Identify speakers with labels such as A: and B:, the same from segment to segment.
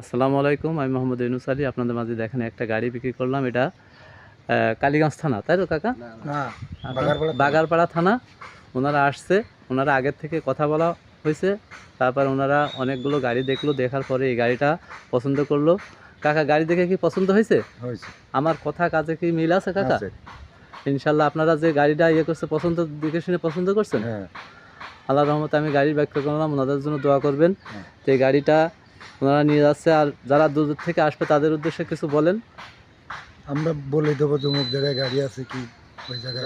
A: আসসালামু আলাইকুম আমি মোহাম্মদ ইউনুস আলী। আপনাদের মাঝে দেখেন একটা গাড়ি বিক্রি করলাম এটা কালীগঞ্জ থানা তাই তো কাকা? বাগারপাড়া থানা। ওনারা আসছে ওনারা আগের থেকে কথা বলা হয়েছে তারপর ওনারা অনেকগুলো গাড়ি দেখল দেখার পরে এই গাড়িটা পছন্দ করল। কাকা গাড়ি দেখে কি পছন্দ হয়েছে? আমার কথা কাজে কি মিল আছে কাকা? ইনশাল্লাহ আপনারা যে গাড়িটা ইয়ে করছে পছন্দ দেখে শুনে পছন্দ করছেন?
B: হ্যাঁ।
A: আল্লাহ রহমতে আমি গাড়ি ব্যাখ্যা করলাম ওনাদের জন্য দোয়া করবেন।
B: হ্যাঁ।
A: তো এই গাড়িটা ওনারা নিয়ে যাচ্ছে আর যারা দূর দূর থেকে আসবে তাদের উদ্দেশ্যে কিছু বলেন।
B: আমরা বলে দেবো অমুক জায়গায় গাড়ি আছে কি ওই জায়গায়।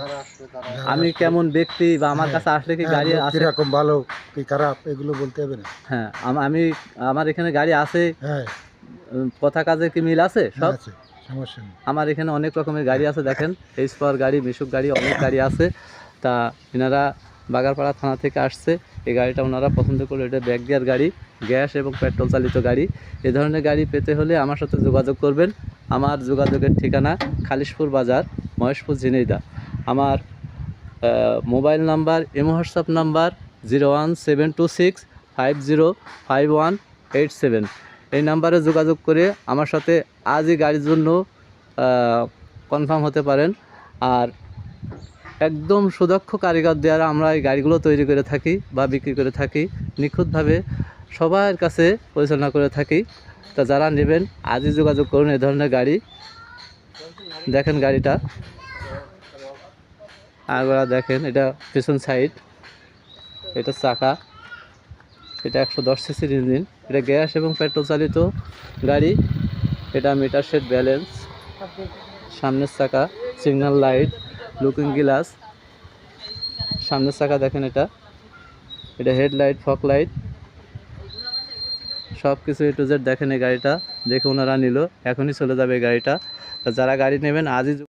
A: আমি কেমন ব্যক্তি বা আমার
B: হ্যাঁ,
A: কাছে আসলে কি
B: হ্যাঁ,
A: গাড়ি আছে?
B: কীরকম ভালো কি খারাপ এগুলো বলতে হবে না।
A: হ্যাঁ আম- আমি আমার এখানে গাড়ি আছে।
B: হ্যাঁ।
A: কথা কাজে কি মিল আছে? সব?
B: আছে সমস্যা নেই।
A: আমার এখানে অনেক রকমের গাড়ি আছে দেখেন। এইচ পাওয়ার গাড়ি মিশুক গাড়ি অনেক গাড়ি আছে। তা এনারা বাগারপাড়া থানা থেকে আসছে। এই গাড়িটা ওনারা পছন্দ করল। এটা ব্যাক গিয়ার গাড়ি, গ্যাস এবং পেট্রোল চালিত গাড়ি। এ ধরনের গাড়ি পেতে হলে আমার সাথে যোগাযোগ করবেন। আমার যোগাযোগের ঠিকানা খালিশপুর বাজার, মহেশপুর, ঝিনাইদা। আমার mobile number imo WhatsApp number, zero one seven two six five zero five one eight seven. এই নাম্বারে যোগাযোগ করে আমার সাথে আজই গাড়ির জন্য কনফার্ম হতে পারেন। আর একদম সুদক্ষ কারিগর দ্বারা আমরা এই গাড়িগুলো তৈরি করে থাকি বা বিক্রি করে থাকি। নিখুঁতভাবে সবার কাছে পরিচালনা করে থাকি। তা যারা নেবেন, আজই যোগাযোগ করুন এ ধরনের গাড়ি। দেখেন গাড়িটা। আগরা দেখেন, এটা পেছন সাইড এটা চাকা। এটা একশো দশ সিসির ইঞ্জিন। এটা গ্যাস এবং পেট্রোল চালিত গাড়ি। এটা মিটার সেট ব্যালেন্স সামনের চাকা সিগন্যাল লাইট লুকিং গ্লাস সামনের চাকা দেখেন এটা। এটা হেডলাইট ফক লাইট সব কিছু এ টু জেড দেখেন এই গাড়িটা। দেখে ওনারা নিল। এখনই চলে যাবে এই গাড়িটা। যারা গাড়ি নেবেন, আজই